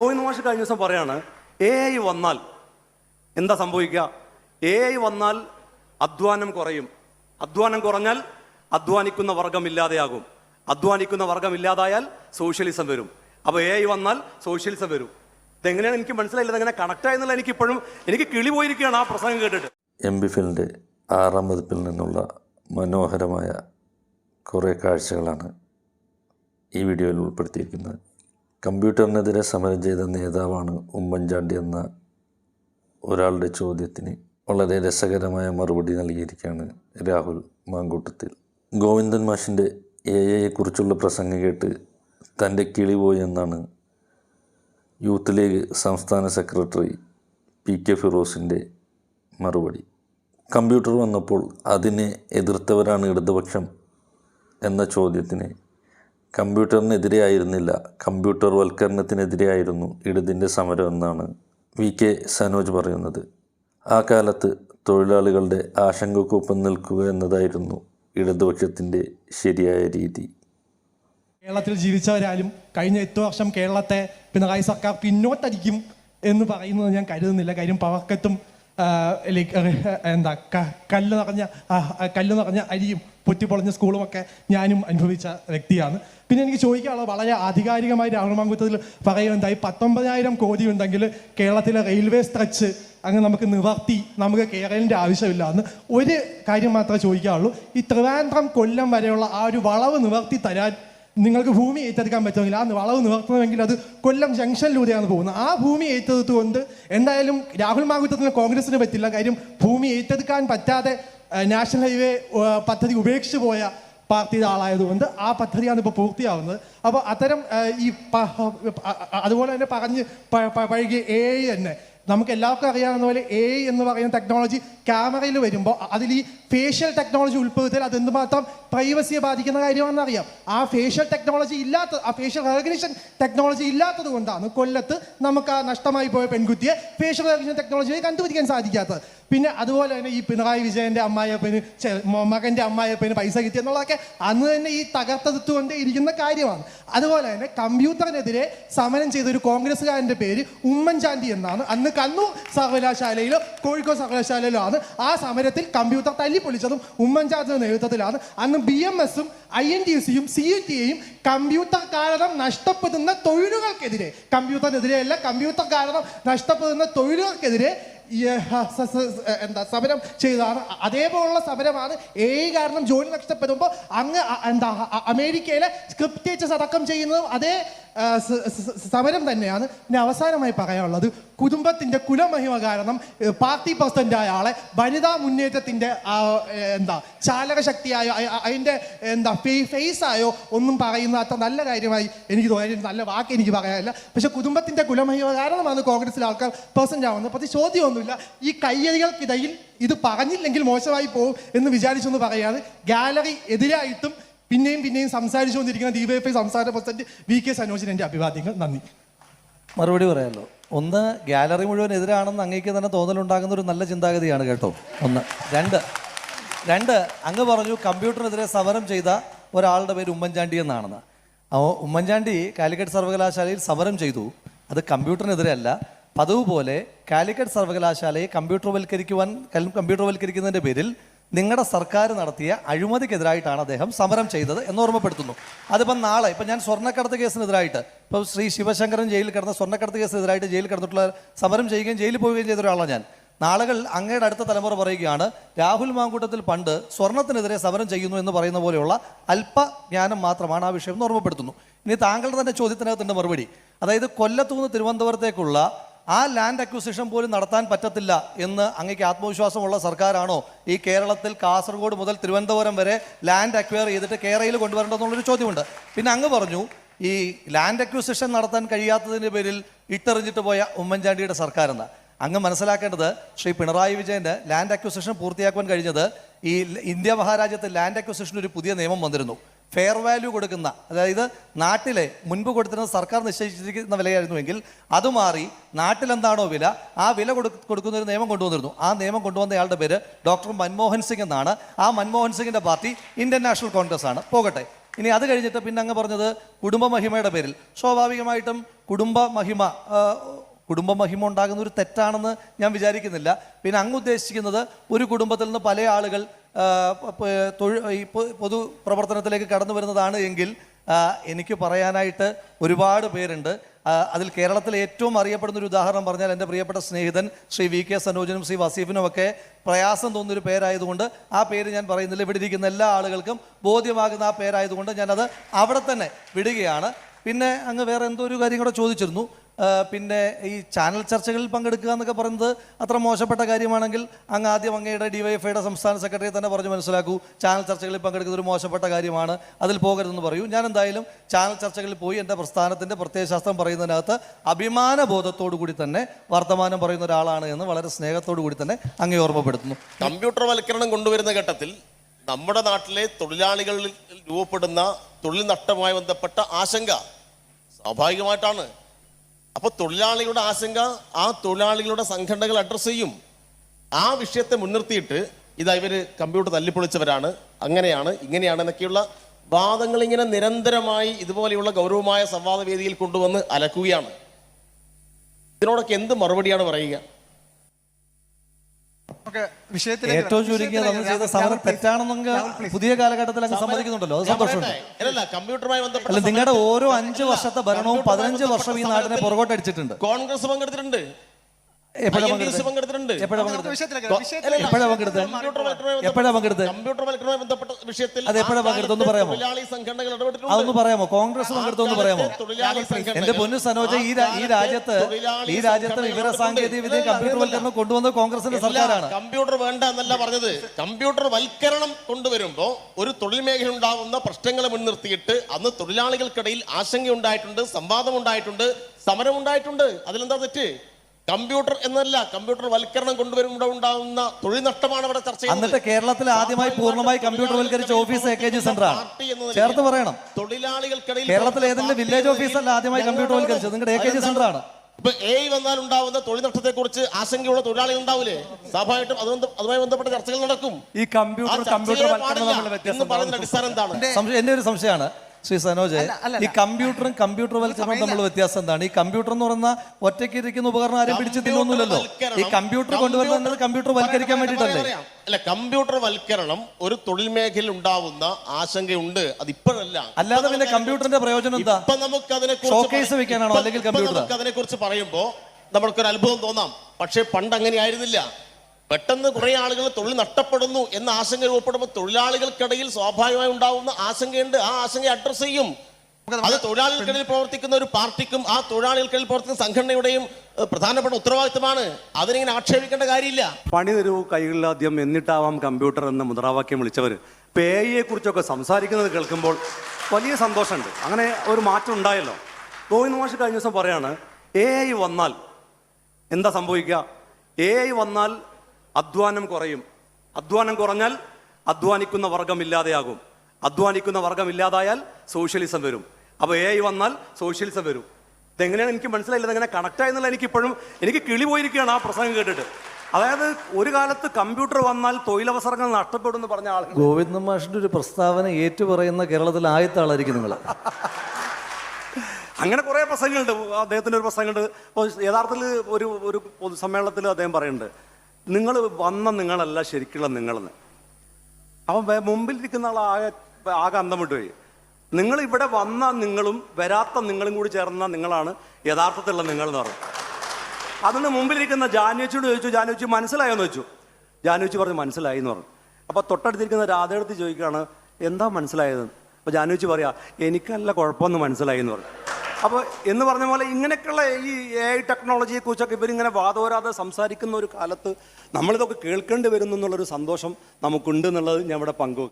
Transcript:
ഗോവിന്ദ മാഷ് കഴിഞ്ഞ ദിവസം പറയാണ് എ ഐ വന്നാൽ എന്താ സംഭവിക്കുക? എ ഐ വന്നാൽ അധ്വാനം കുറയും. അധ്വാനം കുറഞ്ഞാൽ അധ്വാനിക്കുന്ന വർഗം ഇല്ലാതെയാകും അധ്വാനിക്കുന്ന വർഗം ഇല്ലാതായാൽ സോഷ്യലിസം വരും. അപ്പോൾ എ ഐ വന്നാൽ സോഷ്യലിസം വരും. ഇതെങ്ങനെയാണ് എനിക്ക് മനസ്സിലായില്ല. ഇതെങ്ങനെ കണക്ട് ആയെന്നുള്ള എനിക്ക് ഇപ്പോഴും എനിക്ക് കിളി പോയിരിക്കുകയാണ് ആ പ്രസംഗം കേട്ടിട്ട്. എം ബി ഫിലിന്റെ ആറാം പതിപ്പിൽ നിന്നുള്ള മനോഹരമായ കുറേ കാഴ്ചകളാണ് ഈ വീഡിയോയിൽ ഉൾപ്പെടുത്തിയിരിക്കുന്നത്. കമ്പ്യൂട്ടറിനെതിരെ സമരം ചെയ്ത നേതാവാണ് ഉമ്മൻചാണ്ടി എന്ന ഒരാളുടെ ചോദ്യത്തിന് വളരെ രസകരമായ മറുപടി നൽകിയിരിക്കുകയാണ് രാഹുൽ മാങ്കൂട്ടത്തിൽ. ഗോവിന്ദൻ മാഷിന്റെ എ ഐയെക്കുറിച്ചുള്ള പ്രസംഗം കേട്ട് തന്റെ കിളി പോയി എന്നാണ് യൂത്ത് ലീഗ് സംസ്ഥാന സെക്രട്ടറി പി കെ ഫിറോസിന്റെ മറുപടി. കമ്പ്യൂട്ടർ വന്നപ്പോൾ അതിനെ എതിർത്തവരാണ് ഇടതുപക്ഷം എന്ന ചോദ്യത്തിന് കമ്പ്യൂട്ടറിനെതിരെ ആയിരുന്നില്ല കമ്പ്യൂട്ടർ വൽക്കരണത്തിനെതിരെയായിരുന്നു ഇടതിന്റെ സമരം എന്നാണ് വി. കെ. സനോജ് പറയുന്നത്. ആ കാലത്ത് തൊഴിലാളികളുടെ ആശങ്കക്കൊപ്പം നിൽക്കുക എന്നതായിരുന്നു ഇടതുപക്ഷത്തിന്റെ ശരിയായ രീതി. കേരളത്തിൽ ജീവിച്ചവരാലും കഴിഞ്ഞ എട്ട് വർഷം കേരളത്തെ പിണറായി സർക്കാർ പിന്നോട്ടടിക്കും എന്ന് പറയുന്നത് ഞാൻ കരുതുന്നില്ല. കാര്യം പവർക്കത്തും എന്താ കല്ല് നിറഞ്ഞ കല്ല് നിറഞ്ഞ അരിയും പൊറ്റിപ്പൊളഞ്ഞ സ്കൂളുമൊക്കെ ഞാനും അനുഭവിച്ച വ്യക്തിയാണ്. പിന്നെ എനിക്ക് ചോദിക്കാനുള്ള വളരെ ആധികാരികമായി രാഹുൽ മാങ്കുത്തത്തിൽ പറയുന്നുണ്ടായി പത്തൊമ്പതിനായിരം കോടി ഉണ്ടെങ്കിൽ കേരളത്തിലെ റെയിൽവേ സ്ട്രെച്ച് അങ്ങ് നമുക്ക് നിവർത്തി നമുക്ക് കേരളിന്റെ ആവശ്യമില്ല എന്ന് ഒരു കാര്യം മാത്രമേ ചോദിക്കാറുള്ളൂ ഈ ട്രിവാൻഡ്രം കൊല്ലം വരെയുള്ള ആ ഒരു വളവ് നിവർത്തി തരാൻ നിങ്ങൾക്ക് ഭൂമി ഏറ്റെടുക്കാൻ പറ്റുമെങ്കിൽ ആ വളവ് നിവർത്തണമെങ്കിൽ അത് കൊല്ലം ജംഗ്ഷനിലൂടെയാണ് പോകുന്നത്. ആ ഭൂമി ഏറ്റെടുത്തുകൊണ്ട് എന്തായാലും രാഹുൽ മാങ്കുത്തത്തിന് കോൺഗ്രസിന് പറ്റില്ല. കാര്യം ഭൂമി ഏറ്റെടുക്കാൻ പറ്റാതെ നാഷണൽ ഹൈവേ പദ്ധതി ഉപേക്ഷിച്ച് പോയ പാർട്ടിയുടെ ആളായതുകൊണ്ട് ആ പദ്ധതിയാണ് ഇപ്പോൾ പൂർത്തിയാവുന്നത്. അപ്പോൾ അത്തരം ഈ അതുപോലെ തന്നെ പറഞ്ഞ് പഴകിയ എ തന്നെ. നമുക്ക് എല്ലാവർക്കും അറിയാവുന്ന പോലെ എ എന്ന് പറയുന്ന ടെക്നോളജി ക്യാമറയിൽ വരുമ്പോൾ അതിൽ ഈ ഫേഷ്യൽ ടെക്നോളജി ഉൾപ്പെടുത്തിയാൽ അത് എന്തുമാത്രം പ്രൈവസിയെ ബാധിക്കുന്ന കാര്യമാണെന്ന് അറിയാം ആ ഫേഷ്യൽ ടെക്നോളജി ഇല്ലാത്ത ആ ഫേഷ്യൽ റെക്കഗ്നിഷൻ ടെക്നോളജി ഇല്ലാത്തത് കൊണ്ടാണ് കൊല്ലത്ത് നമുക്ക് ആ നഷ്ടമായി പോയ പെൺകുട്ടിയെ ഫേഷ്യൽ റെക്കഗ്നിഷൻ ടെക്നോളജിയെ കണ്ടുപിടിക്കാൻ സാധിക്കാത്തത്. പിന്നെ അതുപോലെ തന്നെ ഈ പിണറായി വിജയന്റെ അമ്മായിയപ്പന് മകന്റെ അമ്മായിയപ്പന് പൈസ കിട്ടി എന്നുള്ളതൊക്കെ അന്ന് തന്നെ ഈ തകർത്തെടുത്തുകൊണ്ട് ഇരിക്കുന്ന കാര്യമാണ്. അതുപോലെ തന്നെ കമ്പ്യൂട്ടറിനെതിരെ സമരം ചെയ്ത ഒരു കോൺഗ്രസ്സുകാരന്റെ പേര് ഉമ്മൻചാണ്ടി എന്നാണ്. അന്ന് കണ്ണൂർ സർവകലാശാലയിലോ കോഴിക്കോട് സർവകലാശാലയിലോ ആണ് ആ സമരത്തിൽ കമ്പ്യൂട്ടർ തല്ലിപ്പൊളിച്ചതും ഉമ്മൻചാണ്ടിയുടെ നേതൃത്വത്തിലാണ്. അന്ന് ബി എം എസും ഐ എൻ ടി സിയും സി യു ടിയെയും കമ്പ്യൂട്ടർ കാരണം നഷ്ടപ്പെടുന്ന തൊഴിലുകൾക്കെതിരെ കമ്പ്യൂട്ടറിനെതിരെയല്ല കമ്പ്യൂട്ടർ കാരണം നഷ്ടപ്പെടുന്ന തൊഴിലുകൾക്കെതിരെ എന്താ സമരം ചെയ്തതാണ്. അതേപോലുള്ള സമരമാണ് ഏ കാരണം ജോലി നഷ്ടപ്പെടുമ്പോൾ അങ്ങ് എന്താ അമേരിക്കയിലെ സ്ക്രിപ്റ്റ് ടീച്ചേഴ്സ് അടക്കം ചെയ്യുന്നതും അതേ സമരം തന്നെയാണ് പിന്നെ അവസാനമായി പറയാനുള്ളത്. കുടുംബത്തിന്റെ കുലമഹിമ കാരണം പാർട്ടി പ്രസിഡന്റായ ആളെ വനിതാ മുന്നേറ്റത്തിന്റെ എന്താ ചാലകശക്തിയായോ അതിന്റെ എന്താ ഫേസ് ആയോ ഒന്നും പറയുന്ന അത്ര നല്ല കാര്യമായി എനിക്ക് തോന്നി നല്ല വാക്ക് എനിക്ക് പറയാനില്ല. പക്ഷേ കുടുംബത്തിന്റെ കുലമഹിമ കാരണമാണ് കോൺഗ്രസിലെ ആൾക്കാർ പ്രസിഡന്റ് ആവുന്നത്. പക്ഷേ ചോദ്യമൊന്നുമില്ല. ഈ കയ്യടികൾക്കിടയിൽ ഇത് പറഞ്ഞില്ലെങ്കിൽ മോശമായി പോകും എന്ന് വിചാരിച്ചൊന്ന് പറയാണ്. ഗാലറി എതിരായിട്ടും പിന്നെയും പിന്നെയും സംസാരിച്ചുകൊണ്ടിരിക്കുന്ന ഐ സംസ്ഥാന പ്രസിഡന്റ് വി കെ സനോജിന് എന്റെ അഭിവാദ്യങ്ങൾ. നന്ദി. മറുപടി പറയാമല്ലോ ഒന്ന് ഗാലറി മുഴുവൻ എതിരാണെന്ന് അങ്ങേക്ക് തന്നെ തോന്നലുണ്ടാകുന്ന ഒരു നല്ല ചിന്താഗതിയാണ് കേട്ടോ. ഒന്ന് രണ്ട് രണ്ട് അങ്ങ് പറഞ്ഞു കമ്പ്യൂട്ടറിനെതിരെ സമരം ചെയ്ത ഒരാളുടെ പേര് ഉമ്മൻചാണ്ടി എന്നാണെന്ന്. അപ്പോൾ ഉമ്മൻചാണ്ടി കാലിക്കറ്റ് സർവകലാശാലയിൽ സമരം ചെയ്തു. അത് കമ്പ്യൂട്ടറിനെതിരെ അല്ല പതിവ് പോലെ കാലിക്കറ്റ് സർവകലാശാലയെ കമ്പ്യൂട്ടർവൽക്കരിക്കുവാൻ കമ്പ്യൂട്ടർ കമ്പ്യൂട്ടർവൽക്കരിക്കുന്നതിന്റെ പേരിൽ നിങ്ങളുടെ സർക്കാർ നടത്തിയ അഴിമതിക്കെതിരായിട്ടാണ് അദ്ദേഹം സമരം ചെയ്തത് എന്ന് ഓർമ്മപ്പെടുത്തുന്നു. അതിപ്പം നാളെ ഇപ്പം ഞാൻ സ്വർണക്കടത്ത് കേസിനെതിരായിട്ട് ഇപ്പോൾ ശ്രീ ശിവശങ്കരൻ ജയിലിൽ കിടന്ന സ്വർണക്കടത്ത് കേസിനെതിരായിട്ട് ജയിലിൽ കിടന്നിട്ടുള്ള സമരം ചെയ്യുകയും ജയിലിൽ പോവുകയും ചെയ്ത ഒരാളാണ് ഞാൻ. നാളുകൾ അങ്ങയുടെ അടുത്ത തലമുറ പറയുകയാണ് രാഹുൽ മാങ്കൂട്ടത്തിൽ പണ്ട് സ്വർണത്തിനെതിരെ സമരം ചെയ്യുന്നു എന്ന് പറയുന്ന പോലെയുള്ള അല്പ അല്പജ്ഞാനം മാത്രമാണ് ആ വിഷയം എന്ന് ഓർമ്മപ്പെടുത്തുന്നു. ഇനി താങ്കളുടെ തന്നെ ചോദ്യത്തിനകത്തിന്റെ മറുപടി. അതായത് കൊല്ലത്തുനിന്ന് തിരുവനന്തപുരത്തേക്കുള്ള ആ ലാൻഡ് അക്വിസിഷൻ പോലും നടത്താൻ പറ്റത്തില്ല എന്ന് അങ്ങേക്ക് ആത്മവിശ്വാസമുള്ള സർക്കാരാണോ ഈ കേരളത്തിൽ കാസർഗോഡ് മുതൽ തിരുവനന്തപുരം വരെ ലാൻഡ് അക്വയർ ചെയ്തിട്ട് കേരളയിൽ കൊണ്ടുവരേണ്ടതെന്നുള്ളൊരു ചോദ്യമുണ്ട്. പിന്നെ അങ്ങ് പറഞ്ഞു ഈ ലാൻഡ് അക്വിസിഷൻ നടത്താൻ കഴിയാത്തതിന്റെ പേരിൽ ഇട്ടെറിഞ്ഞിട്ട് പോയ ഉമ്മൻചാണ്ടിയുടെ സർക്കാർ എന്ന് അങ്ങ് മനസ്സിലാക്കേണ്ടത് ശ്രീ പിണറായി വിജയന്റെ ലാൻഡ് അക്വിസിഷൻ പൂർത്തിയാക്കുവാൻ കഴിഞ്ഞത് ഈ ഇന്ത്യ മഹാരാജ്യത്ത് ലാൻഡ് അക്വിസിഷൻ ഒരു പുതിയ നിയമം വന്നിരുന്നു. ഫെയർ വാല്യൂ കൊടുക്കുന്ന അതായത് നാട്ടിലെ മുൻപ് കൊടുത്തിരുന്ന സർക്കാർ നിശ്ചയിച്ചിരിക്കുന്ന വിലയായിരുന്നുവെങ്കിൽ അത് മാറി നാട്ടിലെന്താണോ വില ആ വില കൊടു കൊടുക്കുന്ന ഒരു നിയമം കൊണ്ടുവന്നിരുന്നു. ആ നിയമം കൊണ്ടുവന്നയാളുടെ പേര് ഡോക്ടർ മൻമോഹൻ സിംഗ് എന്നാണ്. ആ മൻമോഹൻ സിംഗിന്റെ പാർട്ടി ഇന്ത്യൻ നാഷണൽ കോൺഗ്രസ് ആണ്. പോകട്ടെ. ഇനി അത് കഴിഞ്ഞിട്ട് പിന്നെ അങ്ങ് പറഞ്ഞത് കുടുംബമഹിമയുടെ പേരിൽ. സ്വാഭാവികമായിട്ടും കുടുംബ മഹിമ കുടുംബ മഹിമ ഉണ്ടാകുന്ന ഒരു തെറ്റാണെന്ന് ഞാൻ വിചാരിക്കുന്നില്ല. പിന്നെ അങ്ങ് ഉദ്ദേശിക്കുന്നത് ഒരു കുടുംബത്തിൽ നിന്ന് പല ആളുകൾ പൊതു പ്രവർത്തനത്തിലേക്ക് കടന്നു വരുന്നതാണ് എങ്കിൽ എനിക്ക് പറയാനായിട്ട് ഒരുപാട് പേരുണ്ട്. അതിൽ കേരളത്തിലെ ഏറ്റവും അറിയപ്പെടുന്ന ഒരു ഉദാഹരണം പറഞ്ഞാൽ എന്റെ പ്രിയപ്പെട്ട സ്നേഹിതൻ ശ്രീ വി കെ സനോജനും ശ്രീ വസീഫിനും ഒക്കെ പ്രയാസം തോന്നുന്നൊരു പേരായതുകൊണ്ട് ആ പേര് ഞാൻ പറയുന്നില്ല. ഇവിടെ ഇരിക്കുന്ന എല്ലാ ആളുകൾക്കും ബോധ്യമാകുന്ന ആ പേരായതുകൊണ്ട് ഞാനത് അവിടെ തന്നെ വിടുകയാണ്. പിന്നെ അങ്ങ് വേറെ എന്തോ ഒരു കാര്യം കൂടെ ചോദിച്ചിരുന്നു. പിന്നെ ഈ ചാനൽ ചർച്ചകളിൽ പങ്കെടുക്കുക എന്നൊക്കെ പറയുന്നത് അത്ര മോശപ്പെട്ട കാര്യമാണെങ്കിൽ അങ്ങ് ആദ്യം അങ്ങയുടെ ഡിവൈഎഫ്ഐയുടെ സംസ്ഥാന സെക്രട്ടറി തന്നെ പറഞ്ഞ് മനസ്സിലാക്കൂ. ചാനൽ ചർച്ചകളിൽ പങ്കെടുക്കുന്നത് ഒരു മോശപ്പെട്ട കാര്യമാണ്. അതിൽ പോകരുതെന്ന് പറയൂ. ഞാൻ എന്തായാലും ചാനൽ ചർച്ചകളിൽ പോയി എന്റെ പ്രസ്ഥാനത്തിന്റെ പ്രത്യയശാസ്ത്രം പറയുന്നതിനകത്ത് അഭിമാന ബോധത്തോടു കൂടി തന്നെ വർത്തമാനം പറയുന്ന ഒരാളാണ് എന്ന് വളരെ സ്നേഹത്തോടു കൂടി തന്നെ അങ്ങേ ഓർമ്മപ്പെടുത്തുന്നു. കമ്പ്യൂട്ടർവൽക്കരണം കൊണ്ടുവരുന്ന ഘട്ടത്തിൽ നമ്മുടെ നാട്ടിലെ തൊഴിലാളികളിൽ രൂപപ്പെടുന്ന തൊഴിൽ നഷ്ടവുമായി ബന്ധപ്പെട്ട ആശങ്ക സ്വാഭാവികമായിട്ടാണ്. അപ്പൊ തൊഴിലാളികളുടെ ആശങ്ക ആ തൊഴിലാളികളുടെ സംഘടനകൾ അഡ്രസ്സ് ചെയ്യും. ആ വിഷയത്തെ മുൻനിർത്തിയിട്ട് ഇതാ ഇവർ കമ്പ്യൂട്ടർ തല്ലിപ്പൊളിച്ചവരാണ്. അങ്ങനെയാണ് ഇങ്ങനെയാണ് എന്നൊക്കെയുള്ള വാദങ്ങൾ ഇങ്ങനെ നിരന്തരമായി ഇതുപോലെയുള്ള ഗൗരവമായ സംവാദ കൊണ്ടുവന്ന് അലക്കുകയാണ്. ഇതിനോടൊക്കെ എന്ത് മറുപടിയാണ് പറയുക? ഏറ്റവും. ചുരുങ്ങിയത് അന്ന് ചെയ്ത സമരം please. പുതിയ കാലഘട്ടത്തിൽ അങ്ങ് സമ്മതിക്കുന്നുണ്ടല്ലോ അത് സന്തോഷമുണ്ട്? കമ്പ്യൂട്ടറുമായി ബന്ധപ്പെട്ട നിങ്ങളുടെ ഓരോ അഞ്ച് വർഷത്തെ ഭരണവും പതിനഞ്ച് വർഷം ഈ സമരത്തിൽ പുറകോട്ടടിച്ചിട്ടുണ്ട് കോൺഗ്രസ് പങ്കെടുത്തിട്ടുണ്ട് അതൊന്ന് പറയാമോ? കോൺഗ്രസ് പങ്കെടുത്തെന്ന് പറയാമോ? എന്റെ പൊന്നു സനോജ ഈ ഈ രാജ്യത്ത് ഈ രാജ്യത്ത് വിവര. സാങ്കേതിക വിദ്യ കമ്പ്യൂട്ടർ കമ്പ്യൂട്ടർവൽക്കരണം കൊണ്ടുവന്നത് കോൺഗ്രസിന്റെ സർക്കാരാണ്. കമ്പ്യൂട്ടർ വേണ്ട എന്നല്ല പറഞ്ഞത്. കമ്പ്യൂട്ടർ വൽക്കരണം കൊണ്ടുവരുമ്പോ ഒരു തൊഴിൽ മേഖല ഉണ്ടാവുന്ന പ്രശ്നങ്ങളെ മുൻനിർത്തിയിട്ട് അന്ന് തൊഴിലാളികൾക്കിടയിൽ ആശങ്കയുണ്ടായിട്ടുണ്ട് സംവാദം ഉണ്ടായിട്ടുണ്ട് സമരം ഉണ്ടായിട്ടുണ്ട് അതിലെന്താ തെറ്റ്? കമ്പ്യൂട്ടർ എന്നല്ല കമ്പ്യൂട്ടർ വൽക്കരണം കൊണ്ടുവരുമ്പോൾ ഉണ്ടാവുന്ന തൊഴിൽ നഷ്ടമാണ് അവിടെ ചർച്ച. എന്നിട്ട് കേരളത്തിൽ ആദ്യമായി പൂർണമായി കമ്പ്യൂട്ടർ വൽക്കരിച്ച ഓഫീസ് എ സെന്ററാണ്. ചേർത്ത് പറയണം. തൊഴിലാളികൾക്കിടയിൽ കേരളത്തിൽ ഏതെങ്കിലും വില്ലേജ് ഓഫീസ് ഓഫീസല്ല ആദ്യമായി കമ്പ്യൂട്ടർ വൽക്കരിച്ചത് നിങ്ങളുടെ? സെന്റർ ആണ് ഇപ്പൊ എ വന്നാൽ ഉണ്ടാവുന്ന തൊഴിൽ നഷ്ടത്തെ കുറിച്ച് ആശങ്കയുള്ള തൊഴിലാളികൾ ഉണ്ടാവില്ലേ? സ്വാഭാവികമായിട്ടും അതുമായി ബന്ധപ്പെട്ട ചർച്ചകൾ നടക്കും. ഈ കമ്പ്യൂട്ടർ കമ്പ്യൂട്ടർ അടിസ്ഥാനം എന്താണ്? സംശയം എന്റെ ഒരു സംശയമാണ്. ശ്രീ സനോജ് ഈ കമ്പ്യൂട്ടറും കമ്പ്യൂട്ടർ വൽക്കരണവും തമ്മിലുള്ള വ്യത്യാസം എന്താണ്? ഈ കമ്പ്യൂട്ടർ എന്ന് പറഞ്ഞാൽ ഒറ്റയ്ക്ക് ഇരിക്കുന്ന ഉപകരണം ആരും പിടിച്ച് തിന്നൊന്നുമില്ലല്ലോ ഈ കമ്പ്യൂട്ടർ കൊണ്ടുവരുന്നത് കമ്പ്യൂട്ടർ വൽക്കരിക്കാൻ വേണ്ടിയിട്ടല്ലേ? അല്ല കമ്പ്യൂട്ടർ വൽക്കരണം ഒരു തൊഴിൽ മേഖലയിൽ ഉണ്ടാവുന്ന ആശങ്കയുണ്ട്. അത് ഇപ്പോഴല്ല. അല്ലാതെ പിന്നെ കമ്പ്യൂട്ടറിന്റെ പ്രയോജനം എന്താ? ഇപ്പൊ നമുക്ക് അതിനെ ഷോക്കേസ് വെക്കാനാണോ? അല്ലെങ്കിൽ കമ്പ്യൂട്ടർ? നമുക്ക് അതിനെ കുറിച്ച് പറയുമ്പോ നമ്മൾക്കൊരു അത്ഭുതം തോന്നാം. പക്ഷേ പണ്ട് അങ്ങനെ ആയിരുന്നില്ല പെട്ടെന്ന് കുറെ ആളുകൾ തൊഴിൽ നഷ്ടപ്പെടുന്നു എന്ന ആശങ്ക രൂപപ്പെടുമ്പോൾ തൊഴിലാളികൾക്കിടയിൽ സ്വാഭാവികമായി ഉണ്ടാവുന്ന ആശങ്കയുണ്ട്. ആ ആശങ്ക അഡ്രസ് ചെയ്യും. അത് തൊഴിലാളികൾക്കിടയിൽ പ്രവർത്തിക്കുന്ന ഒരു പാർട്ടിക്കും ആ തൊഴിലാളികൾക്കിടയിൽ പ്രവർത്തിക്കുന്ന സംഘടനയുടെയും പ്രധാനപ്പെട്ട ഉത്തരവാദിത്തമാണ് അതിനിങ്ങനെ ആക്ഷേപിക്കേണ്ട കാര്യമില്ല. പണി തരൂ കൈകളിലാദ്യം എന്നിട്ടാവാം കമ്പ്യൂട്ടർ എന്ന മുദ്രാവാക്യം വിളിച്ചവർ. പേയെ എ ഐയെ കുറിച്ചൊക്കെ സംസാരിക്കുന്നത് കേൾക്കുമ്പോൾ വലിയ സന്തോഷമുണ്ട്. അങ്ങനെ ഒരു മാറ്റം ഉണ്ടായല്ലോ. ഗോവിന്ദ് മാഷ് കഴിഞ്ഞ ദിവസം പറയാണ് എ ഐ വന്നാൽ എന്താ സംഭവിക്കുക? എ ഐ വന്നാൽ അധ്വാനം കുറയും. അധ്വാനം കുറഞ്ഞാൽ അധ്വാനിക്കുന്ന വർഗം ഇല്ലാതെയാകും അധ്വാനിക്കുന്ന വർഗം ഇല്ലാതായാൽ സോഷ്യലിസം വരും. അപ്പോൾ എ ഐ വന്നാൽ സോഷ്യലിസം വരും. ഇതെങ്ങനെയാണ് എനിക്ക് മനസ്സിലായില്ല. ഇതെങ്ങനെ കണക്ട് ആയെന്നുള്ള എനിക്ക് ഇപ്പോഴും എനിക്ക് കിളി പോയിരിക്കുകയാണ് ആ പ്രസംഗം കേട്ടിട്ട്. അതായത് ഒരു കാലത്ത് കമ്പ്യൂട്ടർ വന്നാൽ തൊഴിലവസരങ്ങൾ നഷ്ടപ്പെടും എന്ന് പറഞ്ഞ ആൾ ഗോവിന്ദ മാഷിന്റെ ഒരു പ്രസ്താവന ഏറ്റുപറയുന്ന കേരളത്തിൽ ആദ്യത്തെ ആളായിരിക്കും നിങ്ങൾ. അങ്ങനെ കുറേ പ്രസംഗങ്ങളുണ്ട്. അദ്ദേഹത്തിന്റെ ഒരു പ്രസംഗമുണ്ട്. യഥാർത്ഥത്തിൽ ഒരു ഒരു പൊതുസമ്മേളനത്തിൽ അദ്ദേഹം പറയുന്നുണ്ട്. നിങ്ങൾ വന്ന നിങ്ങളല്ല ശരിക്കുള്ള നിങ്ങളെന്ന്. അവൻ മുമ്പിലിരിക്കുന്ന ആൾ ആകെ ആകെ അന്തം വിട്ടുപോയി നിങ്ങൾ ഇവിടെ വന്ന നിങ്ങളും വരാത്ത നിങ്ങളും കൂടി ചേർന്ന നിങ്ങളാണ് യഥാർത്ഥത്തിലുള്ള നിങ്ങൾ എന്ന് പറഞ്ഞു. അതിന് മുമ്പിലിരിക്കുന്ന ജാനുവച്ചിയോട് ചോദിച്ചു ജാനുവച്ചി മനസ്സിലായോ എന്ന് വെച്ചു ജാനുവച്ചി പറഞ്ഞു മനസ്സിലായി എന്ന് പറഞ്ഞു. അപ്പോൾ തൊട്ടടുത്തിരിക്കുന്ന രാധയെടുത്ത് ചോദിക്കുകയാണ് എന്താ മനസ്സിലായത്? അപ്പോൾ ജാനുവച്ചി പറയാ എനിക്കല്ല കുഴപ്പമൊന്നും മനസ്സിലായി എന്ന് പറഞ്ഞു. അപ്പോൾ എന്ന് പറഞ്ഞ പോലെ ഇങ്ങനെയൊക്കെയുള്ള ഈ എ ഐ ടെക്നോളജിയെ കുറിച്ചൊക്കെ ഇവരിങ്ങനെ വാദോരാതെ സംസാരിക്കുന്ന ഒരു കാലത്ത് നമ്മളിതൊക്കെ കേൾക്കേണ്ടി വരുന്നു എന്നുള്ളൊരു സന്തോഷം നമുക്കുണ്ട് എന്നുള്ളത് ഞാൻ ഇവിടെ പങ്കുവെക്കും